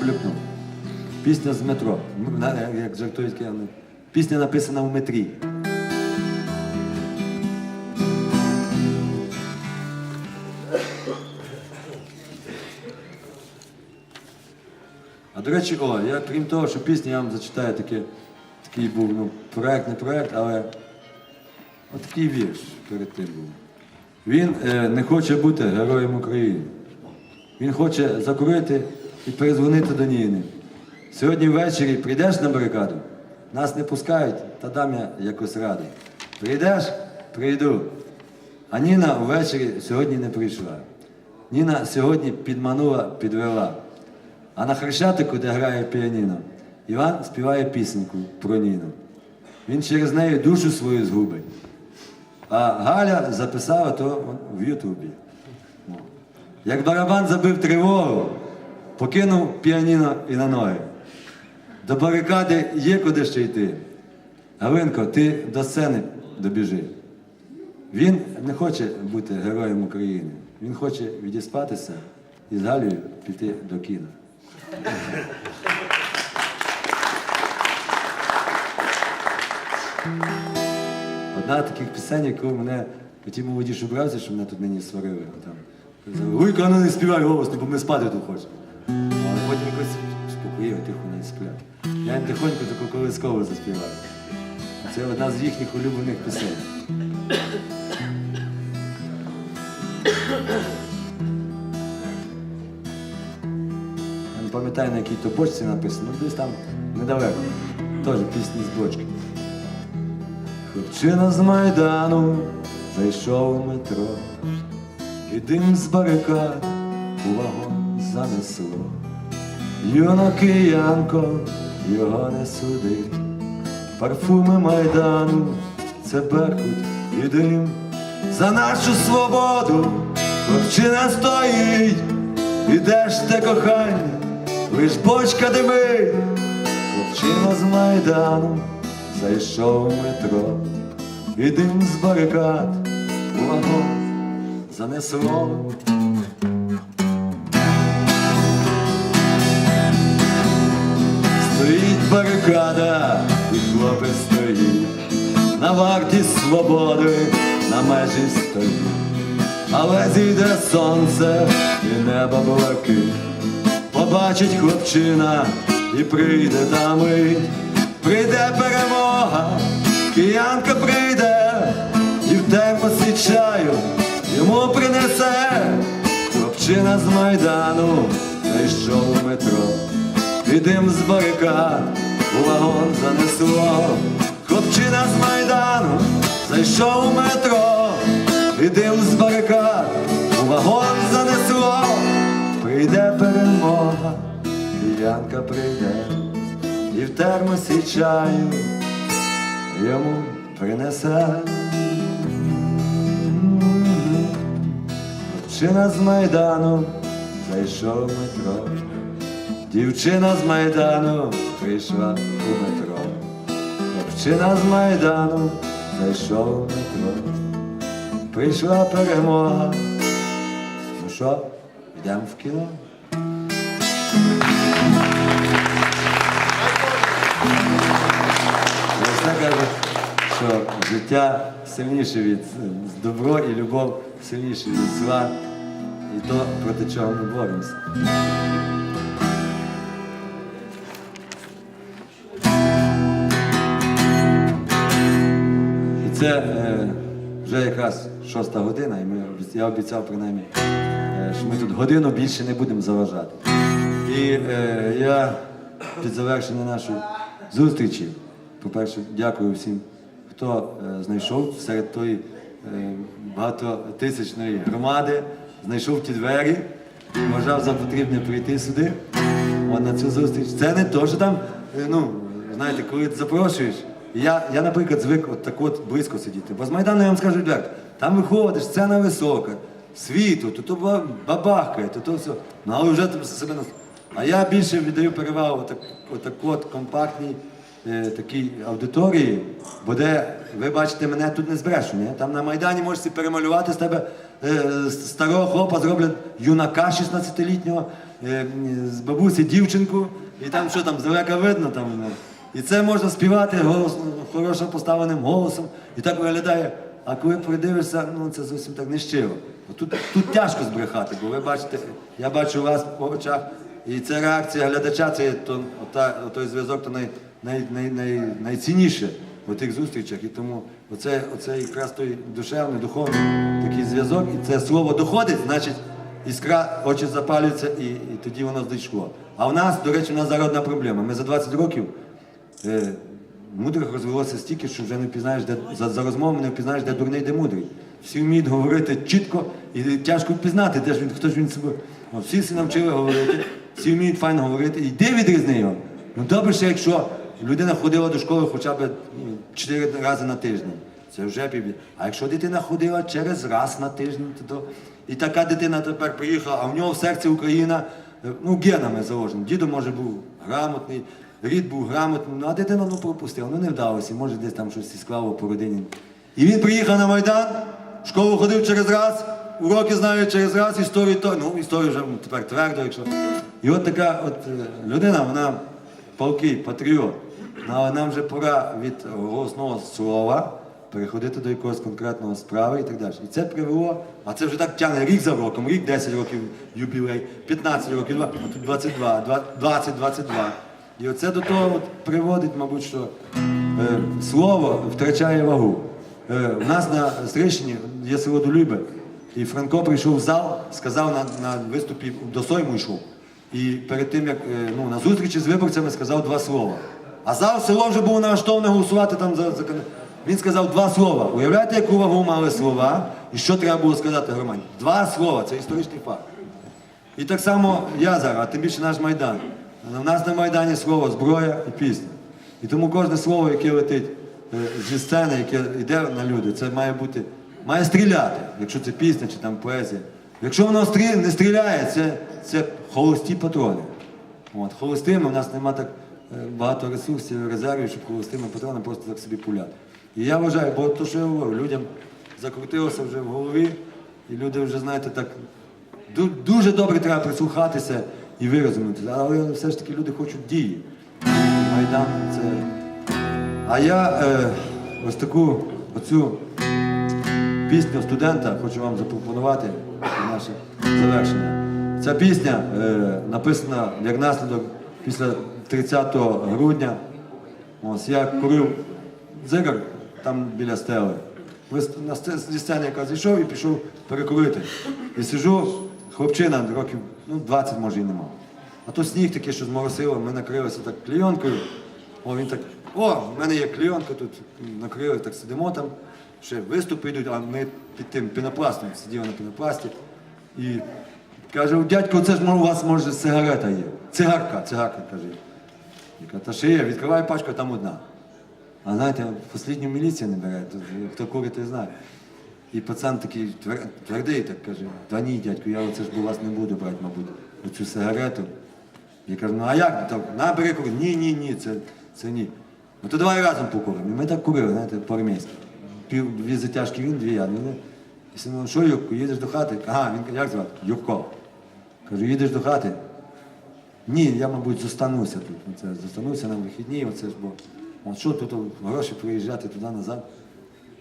наблюкнув. Пісня з метро. Як жартують кияни. Пісня написана в метрі. А до речі, о, я крім того, що пісня, я вам зачитаю таке, такий був ну, проект, не проект, але от такий вірш перед тим був. Він е, не хоче бути героєм України. Він хоче закурити і перезвонити до Ніни. Сьогодні ввечері прийдеш на барикаду, нас не пускають, та дам я якось радий. Прийдеш? Прийду. А Ніна ввечері сьогодні не прийшла. Ніна сьогодні підманула, підвела. А на Хрещатику, де грає піаніно, Іван співає пісеньку про Ніну. Він через неї душу свою згубить. А Галя записала то в Ютубі. Як барабан забив тривогу, покинув піаніно і на ноги. До барикади є куди ще йти. Галинко, ти до сцени добіжи. Він не хоче бути героєм України. Він хоче відіспатися і з Галею піти до кіна. Одна з таких пісень, яку мене ті молоді шубравці, що мене тут нині сварили. Там, ну не співай голосно, бо ми спати тут хочемо. Але якось спокоїв, тихо не сплять. Я їм тихонько таку колискову заспіваю. Це одна з їхніх улюблених пісень. Я не пам'ятаю, на якій то почці написано, ну десь там недалеко. Теж пісні з бочки. Хлопчина з Майдану зайшов у метро, і дим з барикад у вагон занесло. Юна киянко його не судить, парфуми Майдану, це беркут і дим. За нашу свободу хлопчина стоїть, і ж те кохання, лиш бочка димить. Хлопчина з Майдану зайшов у метро, і дим з барикад у вагон занесло. Стоїть барикада, і хлопець стоїть, на варті свободи на межі стоїть. Але зійде сонце і небо блакить, побачить хлопчина і прийде та мить, прийде перемога, киянка прийде, і в термосі чаю йому принесе, хлопчина з майдану зайшов у метро, і дим з барикад у вагон занесло, хлопчина з майдану зайшов у метро. І дим з барикад у вагон занесло, прийде перемога, киянка прийде, і в термосі чаю йому принесе. Хлопчина з Майдану зайшов в метро, дівчина з Майдану прийшла у метро, хлопчина з Майдану зайшов в метро. Прийшла перемога. Ну що, йдемо в кіно? Весна каже, що життя сильніше від добро і любов сильніше від зла. І то проти чого ми боремося. Це е, вже якраз шоста година, і ми, я обіцяв принаймні, е, що ми тут годину більше не будемо заважати. І е, я під завершення нашої зустрічі, по-перше, дякую всім, хто е, знайшов серед тої е, багатотисячної громади, знайшов ті двері, і вважав за потрібне прийти сюди, от на цю зустріч. Це не то, що там, е, ну, знаєте, коли ти запрошуєш. Я, я, наприклад, звик от так от близько сидіти. Бо з Майдану я вам скажу відверто, там виходиш, сцена висока, світу, то то ба- бабахкає, то то все. Ну але вже там себе нас. А я більше віддаю перевагу отак, отак от компактній е, такій аудиторії, бо де ви бачите, мене тут не збрешу. Ні? Там на Майдані можете перемалювати з тебе е, старого хлопа, зроблять юнака 16-літнього, е, з бабусі дівчинку, і там що там здалека видно там. І це можна співати голос, хорошо поставленим голосом, і так виглядає. А коли придивишся, ну це зовсім так не щиро. Тут, тут тяжко збрехати, бо ви бачите, я бачу вас по очах, і це реакція глядача, це то, ота, той зв'язок, то най, най, най, най, найцінніше у тих зустрічах. І тому оце, оце якраз той душевний, духовний такий зв'язок, і це слово доходить, значить іскра, очі запалюються, і, і тоді воно здійшло. А в нас, до речі, у нас зараз одна проблема. Ми за 20 років мудрих розвелося стільки, що вже не впізнаєш, де за, за розмовами не впізнаєш, де дурний, де мудрий. Всі вміють говорити чітко і тяжко впізнати, де ж він, хто ж він себе. Ну, всі всі навчили говорити, всі вміють файно говорити. І де відрізни його? Ну добре, ще якщо людина ходила до школи хоча б ну, чотири рази на тиждень. Це вже півбі. А якщо дитина ходила через раз на тиждень, то, то і така дитина тепер приїхала, а в нього в серці Україна е, ну, генами заложена. Дідо може був грамотний, рід був грамотний, ну а дитина ну пропустила, ну не вдалося, може десь там щось склало по родині. І він приїхав на Майдан, в школу ходив через раз, уроки знає через раз, історію то, ну історію вже тепер твердо, якщо. І от така от е, людина, вона палкий, патріот. Ну, але нам вже пора від голосного слова переходити до якогось конкретного справи і так далі. І це привело, а це вже так тягне рік за роком, рік 10 років юбілей, 15 років, два- а тут 22, 20, 22. І оце до того от приводить, мабуть, що е, слово втрачає вагу. Е, в нас на Стрищині є село Долюбе, і Франко прийшов в зал, сказав на, на виступі до Сойму йшов. І перед тим, як е, ну, на зустрічі з виборцями сказав два слова. А зал село вже було налаштоване голосувати там за, за Він сказав два слова. Уявляєте, яку вагу мали слова, і що треба було сказати громаді? Два слова, це історичний факт. І так само я зараз, а тим більше наш Майдан. У нас на Майдані слово зброя і пісня. І тому кожне слово, яке летить е, зі сцени, яке йде на люди, це має бути, має стріляти, якщо це пісня чи там поезія. Якщо воно не стріляє, це, це холості патрони. От, холостими в нас нема так е, багато ресурсів, резервів, щоб холостими патронами просто так собі пуляти. І я вважаю, бо то, що я говорю, людям закрутилося вже в голові, і люди вже, знаєте, так дуже добре треба прислухатися і вирозумітися. Але все ж таки люди хочуть дії. Майдан це. А я е, ось таку оцю пісню студента хочу вам запропонувати на наше завершення. Ця пісня е, написана як наслідок після 30 грудня. Ось я курив дзигар там біля стели. На сце- зі сцени яка зійшов і пішов перекурити. І сижу, хлопчина років ну, 20 може і нема. А то сніг такий, що зморосило, ми накрилися так клійонкою. О, він так, о, в мене є клійонка тут, накрили, так сидимо там, ще виступи йдуть, а ми під тим пінопластом сиділи на пінопласті. І каже, дядько, це ж у вас може сигарета є. Цигарка, цигарка, каже. Я кажу, та ще є, відкриваю пачку, там одна. А знаєте, останню міліція не бере, хто курить, той знає. І пацан такий твер- твердий, так каже, та ні, дядько, я оце ж бо вас не буду брати, мабуть, оцю сигарету. Я кажу, ну а як? Так, на, бери. Ні, ні, ні, це, це ні. Ну то давай разом покуримо. І ми так курили, знаєте, по-армійськи. Пів, дві затяжки він, дві я. Ну, ну. І сину, ну, що, Юрко, їдеш до хати? Ага, він як звати? Юрко. Кажу, їдеш до хати? Ні, я, мабуть, зостануся тут. Оце, зостануся на вихідні, оце ж бо. От що тут гроші приїжджати туди назад.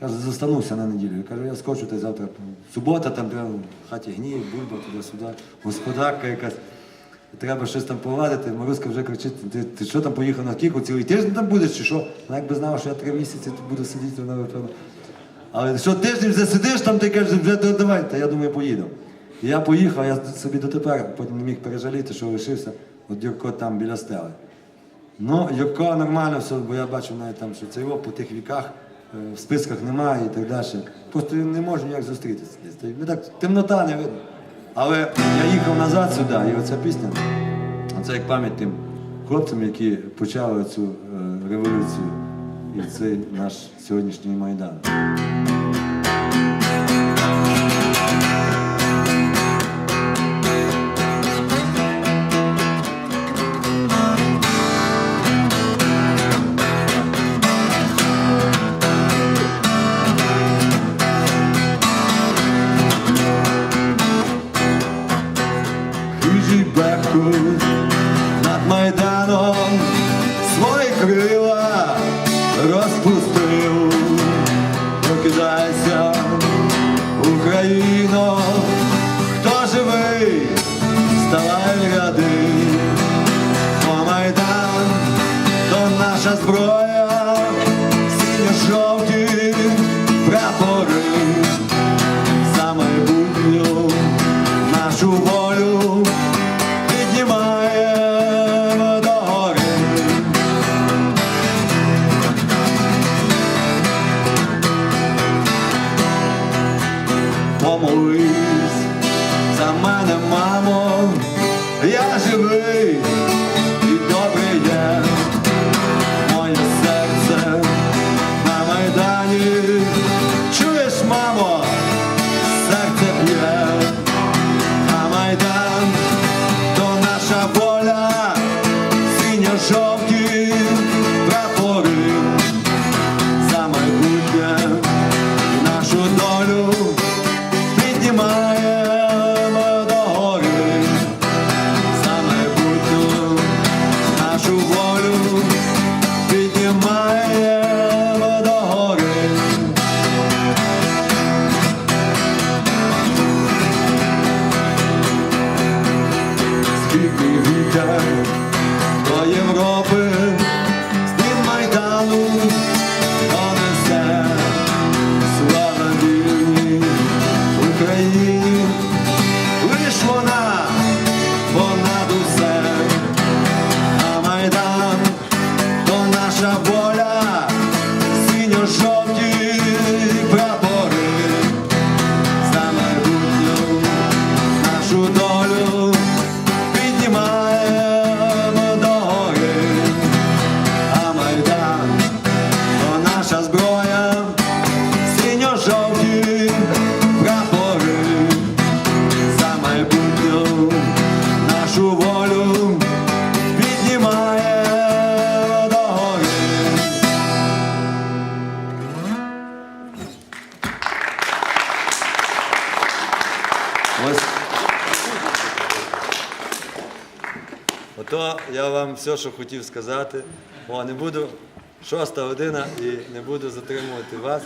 Каже, зостануся на неділю. Я кажу, я скочу та завтра. Субота там прямо в хаті гній, бульба туди-сюди, господарка якась. Треба щось там повадити. Маруська вже кричить, ти, ти що там поїхав на кіку, цілий тиждень там будеш чи що? Вона якби знала, що я три місяці тут буду сидіти, вона напевно. Але що тиждень вже сидиш там, ти кажеш, вже давай, та я думаю, поїду. Я поїхав, я собі дотепер потім не міг пережаліти, що лишився, от Юрко там біля стели. Ну, Юрко нормально все, бо я бачу навіть там, що це його по тих віках в списках немає і так далі. Просто не можу ніяк зустрітися. десь. Так, темнота не видно. Але я їхав назад сюди, і оця пісня, це як пам'ять тим хлопцям, які почали цю е, революцію і цей наш сьогоднішній майдан. Прокидайся, Україно, наша воля, синьо-жовті прапори за майбутню нашу долю піднімаємо догори, а майдан то наша зброя, синьо-жовті прапори за майбутню нашу волю Все, що хотів сказати. О, не буду шоста година і не буду затримувати вас.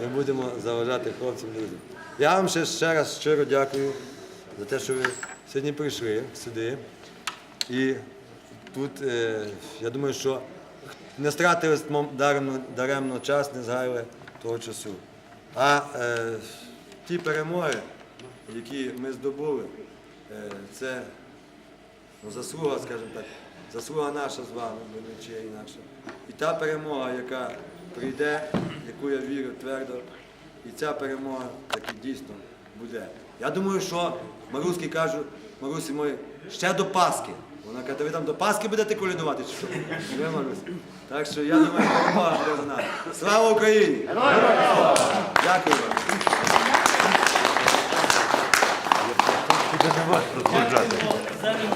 Не будемо заважати хлопцям друзям. Я вам ще, ще раз щиро дякую за те, що ви сьогодні прийшли сюди. І тут е, я думаю, що не стратили даремно, даремно час, не згаяли того часу. А е, ті перемоги, які ми здобули, е, це ну, заслуга, скажімо так, заслуга наша з вами, не чия інакше. І та перемога, яка прийде, яку я вірю твердо, і ця перемога так і дійсно буде. Я думаю, що маруські кажу, Марусі мої, ще до Паски. Вона каже, ви там до Паски будете колядувати, чи що? Ви, Марусь. Так що я думаю, перемога буде за нами. Слава Україні! Дякую вам. Це не.